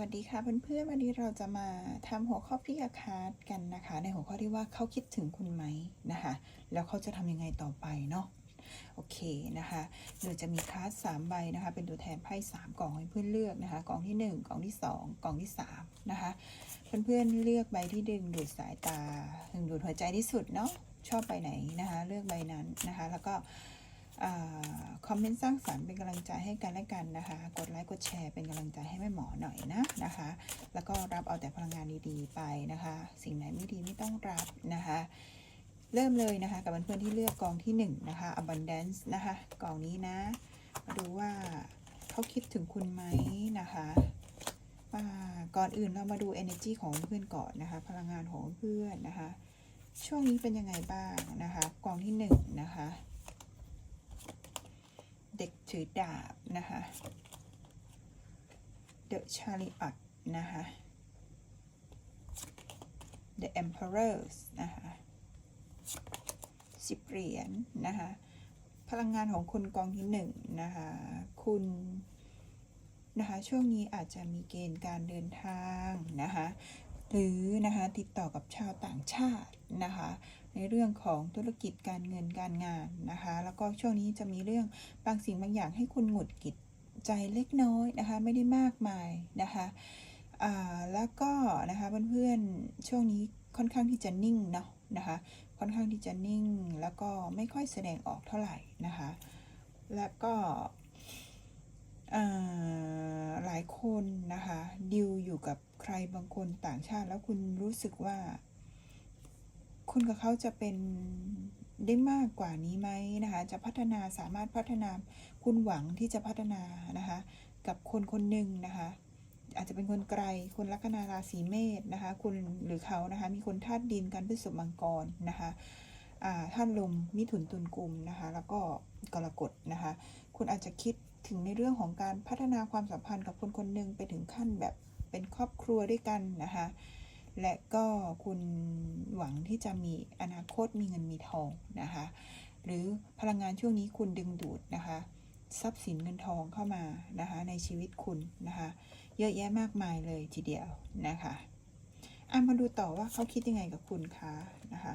วัสดีค่ะเพื่อนๆวันนี้เราจะมาทำหัวข้อพิกาคาร์ดกันนะคะ ในหัวข้อที่ว่าเขาคิดถึงคุณไหมนะคะ แล้วเขาจะทำยังไงต่อไปเนาะโอเคนะคะโดยจะมีคาร์ดสามใบนะคะ เป็นตัวแทนไพ่สามกล่องให้เพื่อนเลือกนะคะกล่องที่หนึ่งกล่องที่สองกล่องที่สามนะคะเพื่อนๆเลือกใบที่ดึงดูดสายตาดึงดูดหัวใจที่สุดเนาะชอบใบไหนนะคะ เลือกใบนั้นนะคะ แล้วก็ คอมเมนต์สร้างสรรค์เป็นกำลังใจให้กันและกันนะคะ กดไลค์กดแชร์เป็นกำลังใจให้แม่หมอหน่อยนะนะคะ แล้วก็รับเอาแต่พลังงานดีๆไปนะคะ สิ่งไหนไม่ดีไม่ต้องรับนะคะ เริ่มเลยนะคะ กับเพื่อนๆที่เลือกกองที่1นงนะคะ abundance นะคะกองนี้นะมาดูว่าเขาคิดถึงคุณไหมนะคะอ่าก่อนอื่นเรามาดู energy ของเพื่อนก่อนนะคะ พลังงานของเพื่อนนะคะ ช่วงนี้เป็นยังไงบ้างนะคะ กองที่1นะคะ เด็กถือดาบนะคะ The Chariot นะคะ The Emperors นะคะสิบเหรียญนะคะ พลังงานของคุณกองที่หนึ่งนะคะ คุณนะคะ ช่วงนี้อาจจะมีเกณฑ์การเดินทางนะคะ หรือนะคะ ติดต่อกับชาวต่างชาตินะคะ ในเรื่องของธุรกิจการเงินการงานนะคะ แล้วก็ช่วงนี้จะมีเรื่องบางสิ่งบางอย่างให้คุณหงุดหงิดใจเล็กน้อยนะคะ ไม่ได้มากมายนะคะแล้วก็นะคะเพื่อนๆช่วงนี้ค่อนข้างที่จะนิ่งเนาะนะคะ ค่อนข้างที่จะนิ่งแล้วก็ไม่ค่อยแสดงออกเท่าไหร่นะคะ แล้วก็หลายคนนะคะดิวอยู่กับใครบางคนต่างชาติแล้วคุณรู้สึกว่า คุณกับเขาจะเป็นได้มากกว่านี้ไหมนะคะ จะพัฒนาสามารถพัฒนาคุณหวังที่จะพัฒนานะคะ กับคนคนหนึ่งนะคะ อาจจะเป็นคนไกล คนลัคนาราศีเมษนะคะ คุณหรือเขานะคะ มีคนธาตุดินกันพฤษภมังกรนะคะอ่าธาตุลมมิถุนตุลกุมนะคะ แล้วก็กรกฎนะคะ คุณอาจจะคิดถึงในเรื่องของการพัฒนาความสัมพันธ์กับคนคนหนึ่งไปถึงขั้นแบบเป็นครอบครัวด้วยกันนะคะ และก็คุณหวังที่จะมีอนาคตมีเงินมีทองนะคะ หรือพลังงานช่วงนี้คุณดึงดูดนะคะ ทรัพย์สินเงินทองเข้ามานะคะในชีวิตคุณนะคะ เยอะแยะมากมายเลยทีเดียวนะคะอะมาดูต่อว่าเขาคิดยังไงกับคุณคะนะคะ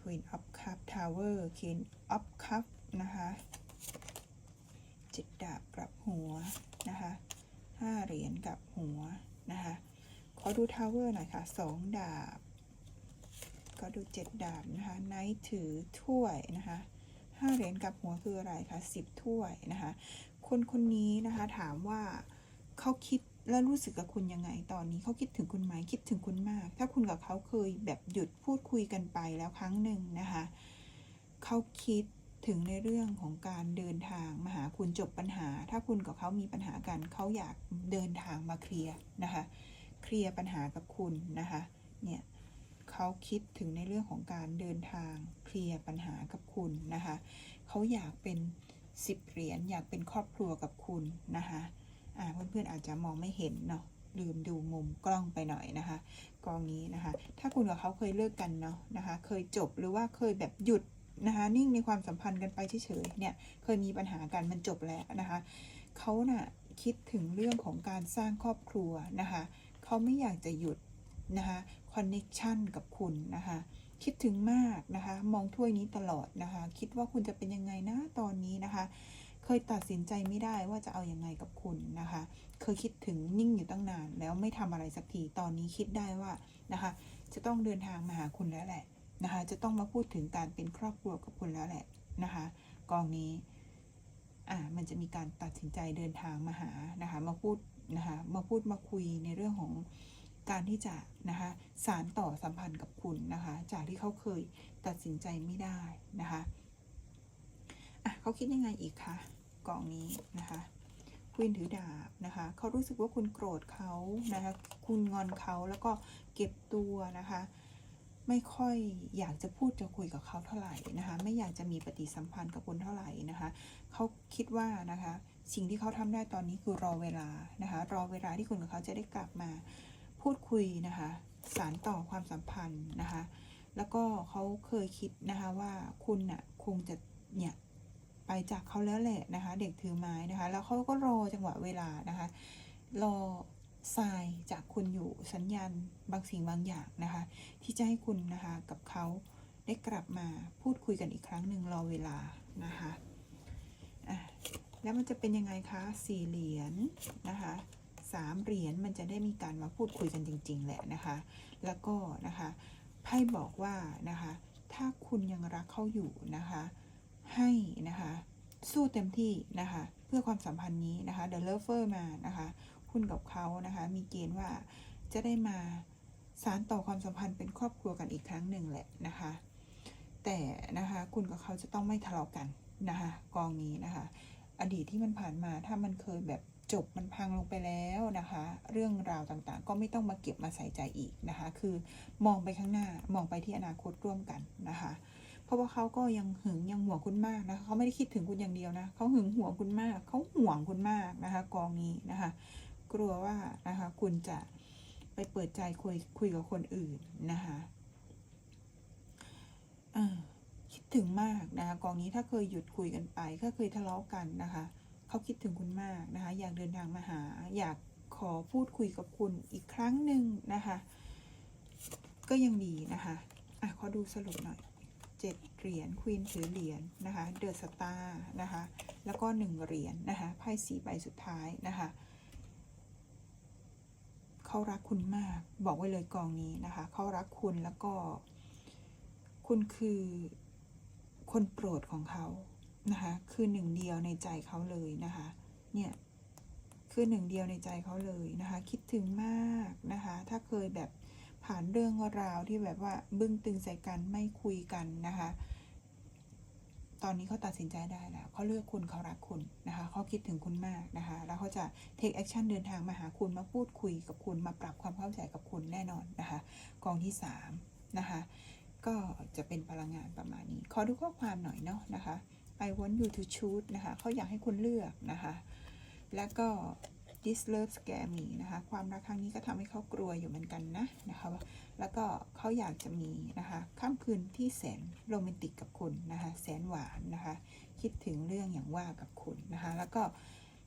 Queen of Cup Tower King of Cup นะคะจ็ดดาบกลับหัวนะคะห้าเหรียญกลับหัว นะคะ ขอดูทาวเวอร์หน่อยค่ะสองดาบ ก็ดูเจ็ดดาบนะคะไนท์ถือถ้วยนะคะห้าเหรียญกับหัวคืออะไรคะสิบถ้วยนะคะ คนคนนี้นะคะถามว่าเขาคิดและรู้สึกกับคุณยังไงตอนนี้เขาคิดถึงคุณไหมคิดถึงคุณมาก ถ้าคุณกับเขาเคยแบบหยุดพูดคุยกันไปแล้วครั้งหนึ่งนะคะเขาคิด ถึงในเรื่องของการเดินทางมาหาคุณจบปัญหา ถ้าคุณกับเขามีปัญหากันเขาอยากเดินทางมาเคลียร์นะคะเคลียร์ปัญหากับคุณนะคะเนี่ยเขาคิดถึงในเรื่องของการเดินทางเคลียร์ปัญหากับคุณนะคะเขาอยากเป็นสิบเหรียญอยากเป็นครอบครัวกับคุณนะคะอ่าเพื่อนๆอาจจะมองไม่เห็นเนาะลืมดูมุมกล้องไปหน่อยนะคะ กองนี้นะคะ ถ้าคุณกับเขาเคยเลิกกันเนาะนะคะ เคยจบหรือว่าเคยแบบหยุด นะคะนิ่งในความสัมพันธ์กันไปเฉยๆเนี่ยเคยมีปัญหากันมันจบแล้วนะคะเขาน่ะคิดถึงเรื่องของการสร้างครอบครัวนะคะเขาไม่อยากจะหยุดนะคะคอนเน็ชันกับคุณนะคะคิดถึงมากนะคะมองถ้วยนี้ตลอดนะคะคิดว่าคุณจะเป็นยังไงนะตอนนี้นะคะ เคยตัดสินใจไม่ได้ว่าจะเอาอยัางไงกับคุณนะคะ เคยคิดถึงนิ่งอยู่ตั้งนาน แล้วไม่ทำอะไรสักทีตอนนี้คิดได้ว่านะคะจะต้องเดินทางมาหาคุณแล้วแหละ นะคะ จะต้องมาพูดถึงการเป็นครอบครัวกับคุณแล้วแหละนะคะ กองนี้อ่ามันจะมีการตัดสินใจเดินทางมาหานะคะ มาพูดนะคะมาพูดมาคุยในเรื่องของการที่จะนะคะสารต่อสัมพันธ์กับคุณนะคะ จากที่เขาเคยตัดสินใจไม่ได้นะคะอะเขาคิดยังไงอีกคะกองนี้นะคะควีนถือดาบนะคะเขารู้สึกว่าคุณโกรธเขานะคะ คุณงอนเขาแล้วก็เก็บตัวนะคะ ไม่ค่อยอยากจะพูดจะคุยกับเขาเท่าไหร่นะคะไม่อยากจะมีปฏิสัมพันธ์กับคุณเท่าไหร่นะคะเขาคิดว่านะคะสิ่งที่เขาทำได้ตอนนี้คือรอเวลานะคะรอเวลาที่คุณกับเขาจะได้กลับมาพูดคุยนะคะสารต่อความสัมพันธ์นะคะแล้วก็เขาเคยคิดนะคะว่าคุณน่ะคงจะเนี่ยไปไปจากเขาแล้วแหละนะคะเด็กถือไม้นะคะแล้วเขาก็รอจังหวะเวลานะคะรอ ทรายจากคุณอยู่สัญญาณบางสิ่งบางอย่างนะคะ ที่จะให้คุณนะคะกับเขาได้กลับมาพูดคุยกันอีกครั้งหนึ่งรอเวลานะคะะแล้วมันจะเป็นยังไงคะสี่เหรียญนะคะสามเหรียญมันจะได้มีการมาพูดคุยกันจริง ๆ แหละนะคะ แล้วก็นะคะไพ่บอกว่านะคะ ถ้าคุณยังรักเขาอยู่นะคะ ให้นะคะ สู้เต็มที่นะคะ เพื่อความสัมพันธ์นี้นะคะ The Lover มานะคะ คุณกับเขานะคะ มีเกณฑ์ว่าจะได้มาสารต่อความสัมพันธ์เป็นครอบครัวกันอีกครั้งหนึ่งแหละนะคะ แต่นะคะคุณกับเขาจะต้องไม่ทะเลาะกันนะคะกองนี้นะคะ อดีตที่มันผ่านมาถ้ามันเคยแบบจบมันพังลงไปแล้วนะคะ เรื่องราวต่างๆ ก็ไม่ต้องมาเก็บมาใส่ใจอีกนะคะ คือมองไปข้างหน้ามองไปที่อนาคตร่วมกันนะคะ เพราะว่าเขาก็ยังหึงยังห่วงคุณมากนะคะเขาไม่ได้คิดถึงคุณอย่างเดียวนะเขาหึงห่วงคุณมากเขาห่วงคุณมากนะคะ กองนี้นะคะ กลัวว่านะคะคุณจะไปเปิดใจคุยคุยกับคนอื่นนะคะคิดถึงมากนะคะกองนี้ถ้าเคยหยุดคุยกันไปถ้าเคยทะเลาะกันนะคะเขาคิดถึงคุณมากนะคะ อยากเดินทางมาหา อยากขอพูดคุยกับคุณอีกครั้งหนึ่งนะคะก็ยังดีนะคะอะขอดูสรุปหน่อยเจ็ดเหรียญควีนถือเหรียญนะคะ เดอะสตาร์นะคะ แล้วก็หนึ่งเหรียญนะคะ ไพ่สีใบสุดท้ายนะคะ เขารักคุณมาก บอกไว้เลยกองนี้นะคะเขารักคุณแล้วก็ คุณคือคนโปรดของเขานะคะคือหนึ่งเดียวในใจเขาเลยนะคะเนี่ยคือหนึ่งเดียวในใจเขาเลยนะคะ คิดถึงมากนะคะ ถ้าเคยแบบผ่านเรื่องราวที่แบบว่าบึ้งตึงใส่กันไม่คุยกันนะคะ ตอนนี้เขาตัดสินใจได้แล้วเขาเลือกคุณเขารักคุณนะคะเขาคิดถึงคุณมากนะคะ แล้วเขาจะ take action เดินทางมาหาคุณมาพูดคุยกับคุณมาปรับความเข้าใจกับคุณแน่นอนนะคะ กองที่สามนะคะก็จะเป็นพลังงานประมาณนี้ ขอดูข้อความหน่อยเนาะนะคะ I want you to choose นะคะเขาอยากให้คุณเลือกนะคะ แล้วก็ this love scare me นะคะ ความรักครั้งนี้ก็ทำให้เขากลัวอยู่เหมือนกันนะนะคะ แล้วก็เขาอยากจะมีนะคะค่ำคืนที่แสนโรแมนติกกับคุณนะคะ แสนหวานนะคะ คิดถึงเรื่องอย่างว่ากับคุณนะคะ แล้วก็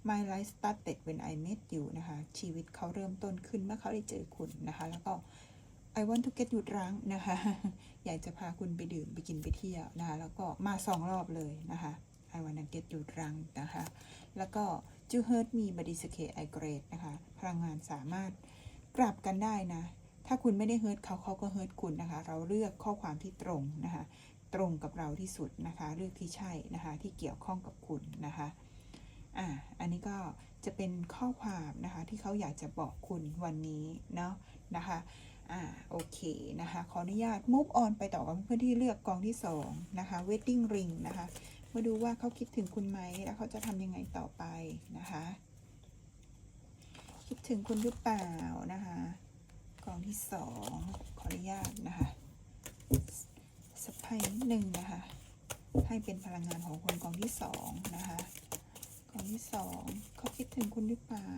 my life started when I met you นะคะ ชีวิตเขาเริ่มต้นขึ้นเมื่อเขาได้เจอคุณนะคะ แล้วก็ I want to get you drunk นะคะ อยากจะพาคุณไปดื่มไปกินไปเที่ยวนะคะ แล้วก็มาสองรอบเลยนะคะ I want to get you drunk นะคะ แล้วก็ you hurt me but it's okay I great นะคะ พลังงานสามารถกลับกันได้นะ ถ้าคุณไม่ได้เฮิร์ตเขาเขาก็เฮิร์ตคุณนะคะ เราเลือกข้อความที่ตรงนะคะ ตรงกับเราที่สุดนะคะ เลือกที่ใช่นะคะ ที่เกี่ยวข้องกับคุณนะคะอ่าอันนี้ก็จะเป็นข้อความนะคะ ที่เขาอยากจะบอกคุณวันนี้เนาะนะคะอ่าโอเคนะคะ ขออนุญาต move on ไปต่อกับเพื่อนที่เลือกกองที่สองนะคะ wedding ring นะคะ มาดูว่าเขาคิดถึงคุณไหมแล้วเขาจะทำยังไงต่อไปนะคะ คิดถึงคุณหรือเปล่านะคะกองที่สองขออนุญาตนะคะสไพ่นิดหนึ่งนะคะ ให้เป็นพลังงานของคนกองที่สองนะคะกองที่สองเขาคิดถึงคุณหรือเปล่า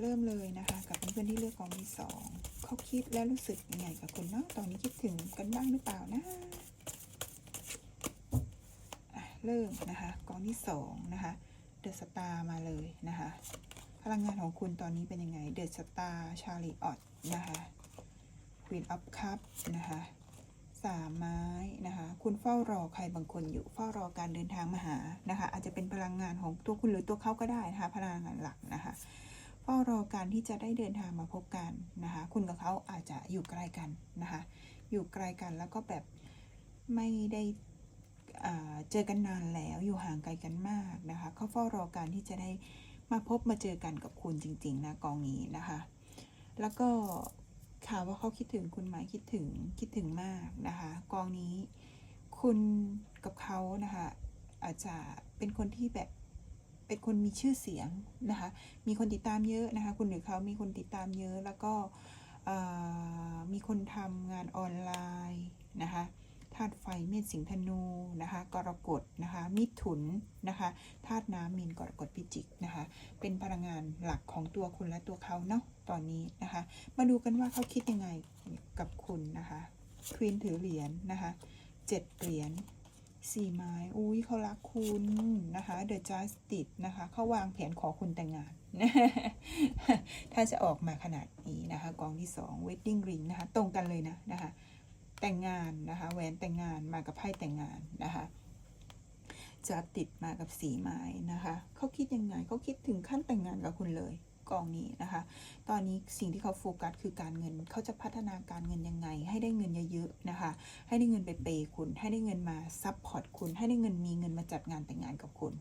เริ่มเลยนะคะ กับเพื่อนๆที่เลือกกองที่สอง เขาคิดและรู้สึกยังไงกับคุณเนาะตอนนี้คิดถึงกันบ้างหรือเปล่านะอะเริ่มนะคะกองที่สองนะคะเดอะสตาร์มาเลยนะคะพลังงานของคุณตอนนี้เป็นยังไงเดอะสตาร์ชาลีออตนะคะควีนออฟคัพนะคะสามไม้นะคะคุณเฝ้ารอใครบางคนอยู่เฝ้ารอการเดินทางมาหานะคะอาจจะเป็นพลังงานของตัวคุณหรือตัวเขาก็ได้นะคะพลังงานหลักนะคะ เฝ้ารอการที่จะได้เดินทางมาพบกันนะคะ คุณกับเขาอาจจะอยู่ไกลกันนะคะ อยู่ไกลกันแล้วก็แบบไม่ได้เจอกันนานแล้วอยู่ห่างไกลกันมากนะคะเขาเฝ้ารอการที่จะได้มาพบมาเจอกันกับคุณจริงๆนะกองนี้นะคะ แล้วก็ข่าวว่าเขาคิดถึงคุณไหมคิดถึงคิดถึงมากนะคะ กองนี้คุณกับเขานะคะอาจจะเป็นคนที่แบบ เป็นคนมีชื่อเสียงนะคะ มีคนติดตามเยอะนะคะ คุณหรือเขามีคนติดตามเยอะ แล้วก็มีคนทำงานออนไลน์นะคะธาตุไฟเมษสิงห์ธนูนะคะ กรกฎนะคะ มิถุนนะคะธาตุน้ำมีนกรกฎพิจิกนะคะ เป็นพลังงานหลักของตัวคุณและตัวเขาเนาะตอนนี้นะคะ มาดูกันว่าเขาคิดยังไงกับคุณนะคะควีนถือเหรียญนะคะเจ็ดเหรียญ สี่ไม้ อุ้ยเขารักคุณนะคะเดอะจัสติดนะคะเขาวางแผนขอคุณแต่งงาน ถ้าจะออกมาขนาดนี้นะคะ กองที่สอง wedding ring นะคะ ตรงกันเลยนะนะคะ แต่งงานนะคะแหวนแต่งงานมากับไพ่แต่งงานนะคะจะติดมากับสีไม้นะคะเขาคิดยังไงเขาคิดถึงขั้นแต่งงานกับคุณเลย กองนี้นะคะ ตอนนี้สิ่งที่เขาโฟกัสคือการเงิน เขาจะพัฒนาการเงินยังไง ให้ได้เงินเยอะๆนะคะ ให้ได้เงินไปเปย์คุณ ให้ได้เงินมาซัพพอร์ตคุณ ให้ได้เงินมีเงินมาจัดงานแต่งงานกับคุณ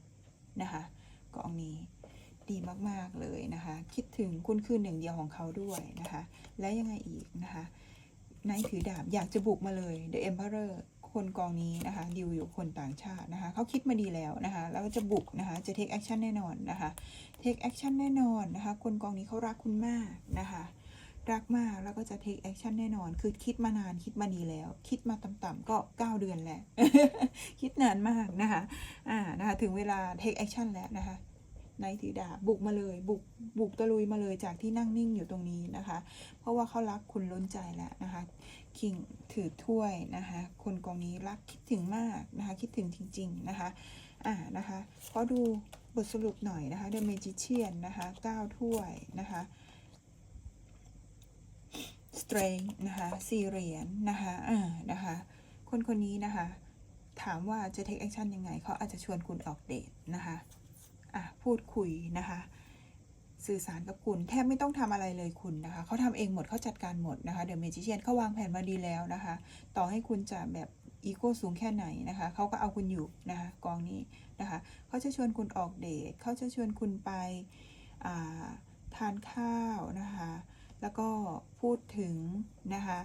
นะคะกองนี้ดีมากๆเลยนะคะ คิดถึงคุณคือหนึ่งเดียวของเขาด้วยนะคะ และยังไงอีกนะคะนายถือดาบอยากจะบุกมาเลย The Emperor คนกองนี้นะคะดิวอยู่คนต่างชาตินะคะเขาคิดมาดีแล้วนะคะแล้วจะบุกนะคะจะ take action แน่นอนนะคะ take action แน่นอนนะคะคนกองนี้เขารักคุณมากนะคะรักมากแล้วก็จะ take action แน่นอน คือคิดมานานคิดมาดีแล้ว คิดมาต่ำๆก็ 9 เดือนแหละ คิดนานมากนะคะอ่านะคะถึงเวลา take action แล้วนะคะ นายถือดาบบุกมาเลยบุกบุกตะลุยมาเลยจากที่นั่งนิ่งอยู่ตรงนี้นะคะ เพราะว่าเขารักคุณล้นใจแล้วนะคะคิงถือถ้วยนะคะคนกองนี้รักคิดถึงมากนะคะคิดถึงจริง ๆนะคะอ่านะคะขอดูบทสรุปหน่อยนะคะ The Magician นนะคะ9ถ้วยนะคะ Strength นะคะสี่เหรียญนะคะอ่านะคะคนคนนี้นะคะถามว่าจะ take action ยังไง เขาอาจจะชวนคุณออกเดทนะคะ พูดคุยนะคะ สื่อสารกับคุณแทบไม่ต้องทำอะไรเลยคุณนะคะเขาทำเองหมดเขาจัดการหมดนะคะเดอะเมจิเชียนเขาวางแผนมาดีแล้วนะคะ ต่อให้คุณจะแบบอีโก้สูงแค่ไหนนะคะเขาก็เอาคุณอยู่นะคะกองนี้นะคะเขาจะชวนคุณออกเดทเขาจะชวนคุณไปาทานข้าวนะคะ แล้วก็พูดถึงนะคะ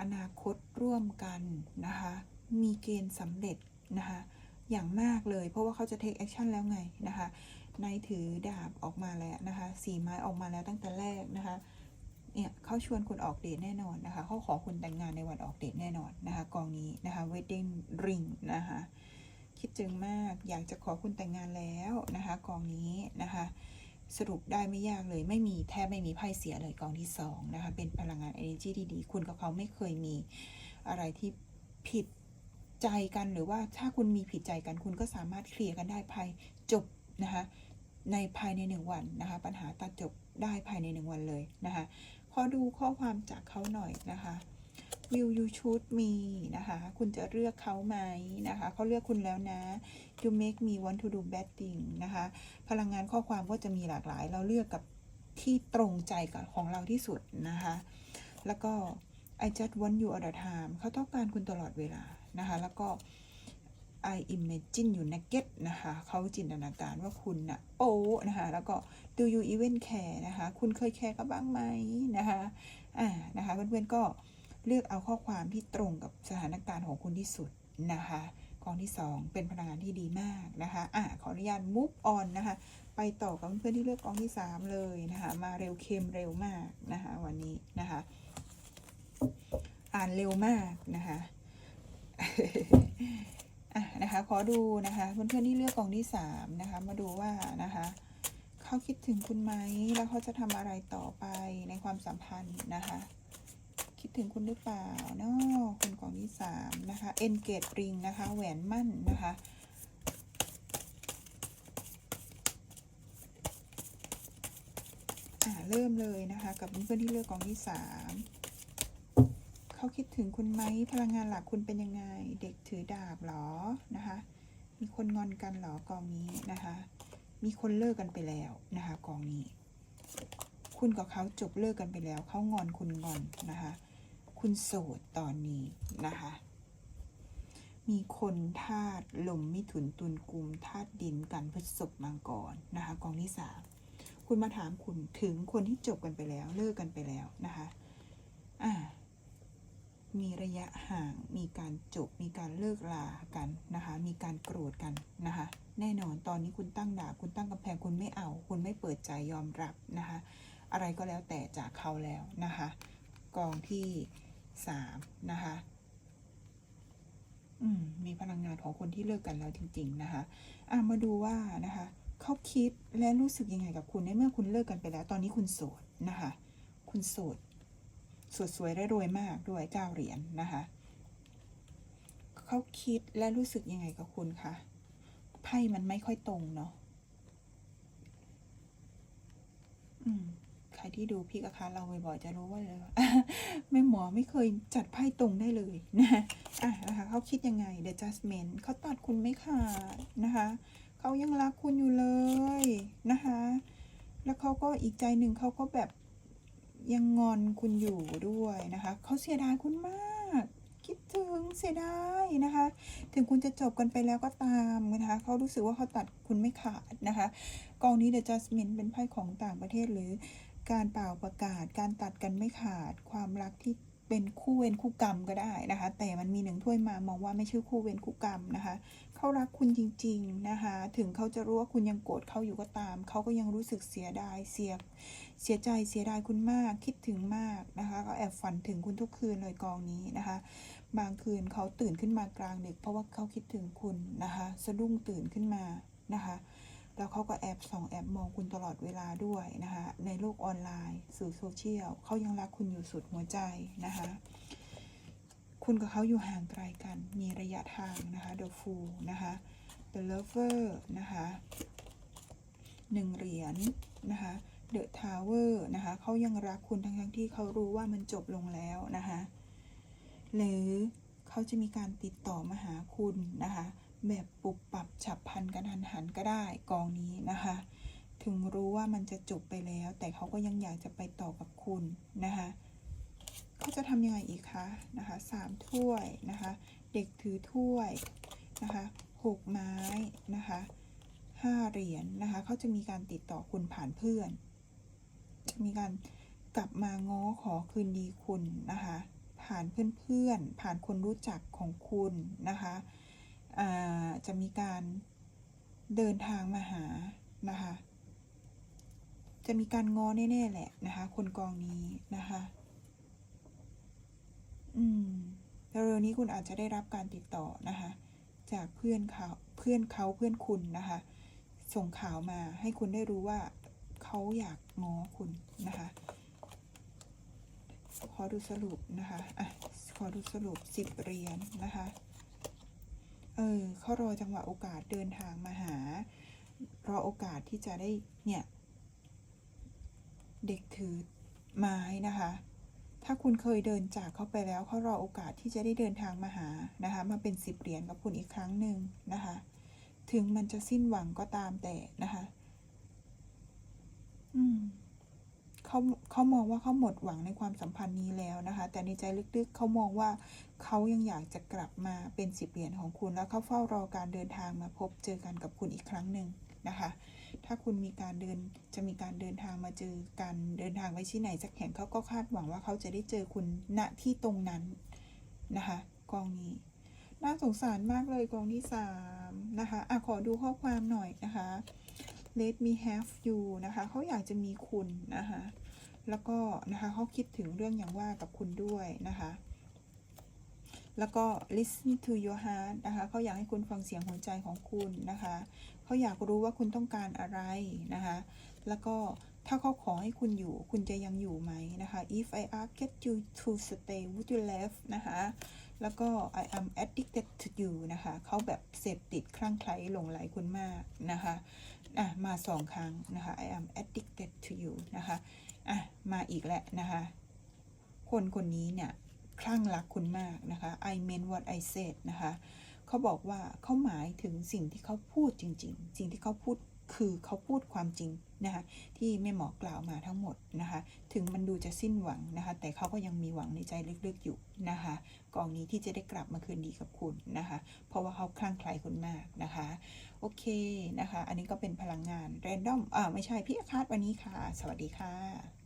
อนาคตร่วมกันนะคะ มีเกณฑ์สำเร็จนะคะ อย่างมากเลย เพราะว่าเขาจะ take action แล้วไงนะคะนายถือดาบออกมาแล้วนะคะสีไม้ออกมาแล้วตั้งแต่แรกนะคะเนี่ยเขาชวนคุณออกเดทแน่นอนนะคะเขาขอคุณแต่งงานในวันออกเดทแน่นอนนะคะกองนี้นะคะ wedding ring นะคะคิดจึงมากอยากจะขอคุณแต่งงานแล้วนะคะกองนี้นะคะสรุปได้ไม่ยากเลยไม่มีแทบไม่มีไพ่เสียเลยกองที่สองนะคะเป็นพลังงาน energy ที่ดีคุณกับเขาไม่เคยมีอะไรที่ผิด ใจกันหรือว่าถ้าคุณมีผิดใจกันคุณก็สามารถเคลียร์กันได้ภายจบนะคะในภายในหนึ่งวันนะคะ ปัญหาตัดจบได้ภายในหนึ่งวันเลยนะคะขอดูข้อความจากเขาหน่อยนะคะ Will you choose me นะคะคุณจะเลือกเขาไหมนะคะเขาเลือกคุณแล้วนะ You make me want to do bad thing นะคะพลังงานข้อความก็จะมีหลากหลาย เราเลือกกับที่ตรงใจกับของเราที่สุดนะคะแล้วก็ I just want you all the time เขาต้องการคุณตลอดเวลา นะคะ แล้วก็ I imagine you naked นะคะ เขาจินตนาการว่าคุณนะโป๊นะคะ แล้วก็ do you even care นะคะ คุณเคยแคร์กับบ้างไหมนะคะ อ่า นะคะ เพื่อนๆ ก็เลือกเอาข้อความที่ตรงกับสถานการณ์ของคุณที่สุดนะคะกองที่ 2 เป็นพลังงานที่ดีมากนะคะอ่าขออนุญาต move on นะคะ ไปต่อกับเพื่อนๆที่เลือกกองที่ 3 เลยนะคะ มาเร็วเค็มเร็วมากนะคะวันนี้นะคะ อ่านเร็วมากนะคะ อะนะคะ ขอดูนะคะเพื่อนๆที่เลือกกองที่สามนะคะ มาดูว่านะคะเขาคิดถึงคุณไหมแล้วเขาจะทำอะไรต่อไปในความสัมพันธ์นะคะ คิดถึงคุณหรือเปล่าเนาะคุณกองที่สามนะคะ engage ring นะคะ แหวนมั่นนะคะอ่าเริ่มเลยนะคะ กับเพื่อนๆที่เลือกกองที่สาม เขาคิดถึงคุณไหมพลังงานหลักคุณเป็นยังไง เด็กถือดาบเหรอนะคะ มีคนงอนกันเหรอกองนี้นะคะ มีคนเลิกกันไปแล้วนะคะกองนี้ คุณกับเขาจบเลิกกันไปแล้วเขางอนคุณงอนนะคะ คุณโสดตอนนี้นะคะ มีคนธาตุลมมิถุนตุลกุมธาตุดินกันพฤษภมังกรนะคะกองที่สามคุณมาถามคุณถึงคนที่จบกันไปแล้ว เลิกกันไปแล้วนะคะ อ่า มีระยะห่าง มีการจบ มีการเลิกลากันนะคะ มีการโกรธกันนะคะ แน่นอนตอนนี้คุณตั้งด่าบ คุณตั้งกำแพง คุณไม่เอา คุณไม่เปิดใจยอมรับนะคะ อะไรก็แล้วแต่จากเขาแล้วนะคะ กองที่สามนะคะอืมมีพลังงานของคนที่เลิกกันแล้วจริง ๆ นะคะอะมาดูว่านะคะเขาคิดและรู้สึกยังไงกับคุณในเมื่อคุณเลิกกันไปแล้ว ตอนนี้คุณโสดนะคะ คุณโสด สดสวยและรวยมากด้วยเก้าเหรียญนะคะเขาคิดและรู้สึกยังไงกับคุณคะไพ่มันไม่ค่อยตรงเนาะอืมใครที่ดูพี่กะคะเราบ่อยๆจะรู้ว่าเลยว่าแม่หมอไม่เคยจัดไพ่ตรงได้เลยนะอะนะคะเขาคิดยังไง The Judgment เขาตัดคุณไม่ขาดนะคะเขายังรักคุณอยู่เลยนะคะ แล้วเขาก็อีกใจหนึ่งเขาก็แบบ ยังงอนคุณอยู่ด้วยนะคะเขาเสียดายคุณมาก คิดถึงเสียดายนะคะ ถึงคุณจะจบกันไปแล้วก็ตามนะคะเขารู้สึกว่าเขาตัดคุณไม่ขาดนะคะกองนี้ The Judgment เป็นไพ่ของต่างประเทศหรือการเป่าประกาศ การตัดกันไม่ขาด ความรักที่ เป็นคู่เวรคู่กรรมก็ได้นะคะ แต่มันมีหนึ่งถ้วยมามองว่าไม่ใช่คู่เวรคู่กรรมนะคะ เขารักคุณจริง ๆนะคะ ถึงเขาจะรู้ว่าคุณยังโกรธเขาอยู่ก็ตาม เขาก็ยังรู้สึกเสียดายเสียเสียใจเสียดายคุณมาก คิดถึงมากนะคะเขาแอบฝันถึงคุณทุกคืนเลยกองนี้นะคะ บางคืนเขาตื่นขึ้นมากลางดึกเพราะว่าเขาคิดถึงคุณนะคะ สะดุ้งตื่นขึ้นมานะคะ แล้วเขาก็แอบส่องแอบมองคุณตลอดเวลาด้วยนะคะ ในโลกออนไลน์ สื่อโซเชียลเขายังรักคุณอยู่สุดหัวใจนะคะ คุณกับเขาอยู่ห่างไกลกัน มีระยะทางนะคะ The Fool นะคะ The Lover นะคะหนึ่งเหรียญนะคะ The Tower นะคะเขายังรักคุณทั้งทั้งที่เขารู้ว่ามันจบลงแล้วนะคะ หรือเขาจะมีการติดต่อมาหาคุณนะคะ แบบปุบปรับฉับพลันกันหันหันก็ได้กองนี้นะคะ ถึงรู้ว่ามันจะจบไปแล้ว แต่เขาก็ยังอยากจะไปต่อกับคุณนะคะเขาจะทำยังไงอีกคะนะคะสามถ้วยนะคะ เด็กถือถ้วยนะคะหกไม้นะคะห้าเหรียญนะคะเขาจะมีการติดต่อคุณผ่านเพื่อน จะมีการกลับมาง้อขอคืนดีคุณนะคะ ผ่านเพื่อนๆผ่านคนรู้จักของคุณนะคะ จะมีการเดินทางมาหานะคะ จะมีการง้อแน่ๆแหละนะคะ คนกองนี้นะคะ อืมเร็วๆนี้คุณอาจจะได้รับการติดต่อนะคะ จากเพื่อนเขาเพื่อนเขาเพื่อนคุณนะคะ ส่งข่าวมาให้คุณได้รู้ว่าเขาอยากง้อคุณนะคะ ขอดูสรุปนะคะอะขอดูสรุปสิบเหรียญนะคะ เออเขารอจังหวะโอกาสเดินทางมาหา รอโอกาสที่จะได้เนี่ย เด็กถือไม้นะคะ ถ้าคุณเคยเดินจากเขาไปแล้วเขารอโอกาสที่จะได้เดินทางมาหานะคะ มาเป็นสิบเหรียญกับคุณอีกครั้งหนึ่งนะคะ ถึงมันจะสิ้นหวังก็ตามแต่นะคะ อืม เขาเขามองว่าเขาหมดหวังในความสัมพันธ์นี้แล้วนะคะ แต่ในใจลึกๆเขามองว่าเขายังอยากจะกลับมาเป็นสิบเหรียญของคุณ แล้วเขาเฝ้ารอการเดินทางมาพบเจอกันกับคุณอีกครั้งหนึ่งนะคะ ถ้าคุณมีการเดินจะมีการเดินทางมาเจอกันเดินทางไปที่ไหนสักแห่งเขาก็คาดหวังว่าเขาจะได้เจอคุณณที่ตรงนั้นนะคะ กองนี้น่าสงสารมากเลยกองที่สามนะคะอะขอดูข้อความหน่อยนะคะ let me have you นะคะ เขาอยากจะมีคุณนะคะ แล้วก็นะคะเขาคิดถึงเรื่องอย่างว่ากับคุณด้วยนะคะ แล้วก็ listen to your heart นะคะเขาอยากให้คุณฟังเสียงหัวใจของคุณนะคะเขาอยากรู้ว่าคุณต้องการอะไรนะคะแล้วก็ถ้าเขาขอให้คุณอยู่ คุณจะยังอยู่ไหมนะคะ if I ask you to stay would you leave นะคะ แล้วก็ I am addicted to you นะคะ เขาแบบเสพติดคลั่งไคล้หลงไหลคุณมากนะคะ อะมาสองครั้งนะคะ I am addicted to you นะคะอะมาอีกแล้วนะคะ คนคนนี้เนี่ยคลั่งรักคุณมากนะคะ I mean what I said นะคะเขาบอกว่าเขาหมายถึงสิ่งที่เขาพูดจริง ๆ สิ่งที่เขาพูดคือเขาพูดความจริง นะคะที่แม่หมอกล่าวมาทั้งหมดนะคะ ถึงมันดูจะสิ้นหวังนะคะ แต่เขาก็ยังมีหวังในใจลึกๆอยู่นะคะกองนี้ที่จะได้กลับมาคืนดีกับคุณนะคะ เพราะว่าเขาคลั่งไคล้คุณมากนะคะ โอเคนะคะ อันนี้ก็เป็นพลังงานแรนดอมอ่าไม่ใช่พี่อาคาดวันนี้ค่ะ สวัสดีค่ะ